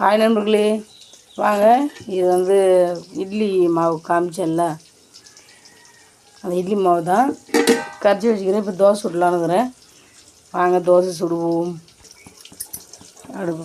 Hi நண்பர்களே. வாங்க இது வந்து இட்லி மாவு காமிச்சேன்ல. அந்த இட்லி மாவு தான் கரைச்சி வச்சுக்கிறேன். இப்போ தோசை சுடலான்னுக்கிறேன். வாங்க தோசை சுடுவோம். அடுப்பு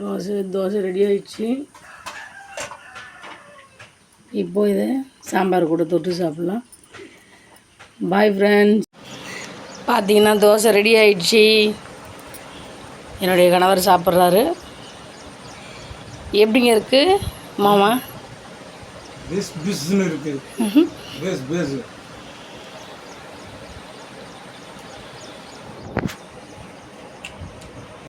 தோசை தோசை ரெடி ஆயிடுச்சு. இப்போ இதை சாம்பார் கூட தொட்டு சாப்பிட்லாம். பாய் ஃப்ரெண்ட்ஸ் பார்த்தீங்கன்னா தோசை ரெடி ஆயிடுச்சு. என்னுடைய கணவர் சாப்பிட்றாரு. எப்படிங்க இருக்கு மாமா? பெஸ் பெஸ்ன்னு இருக்குது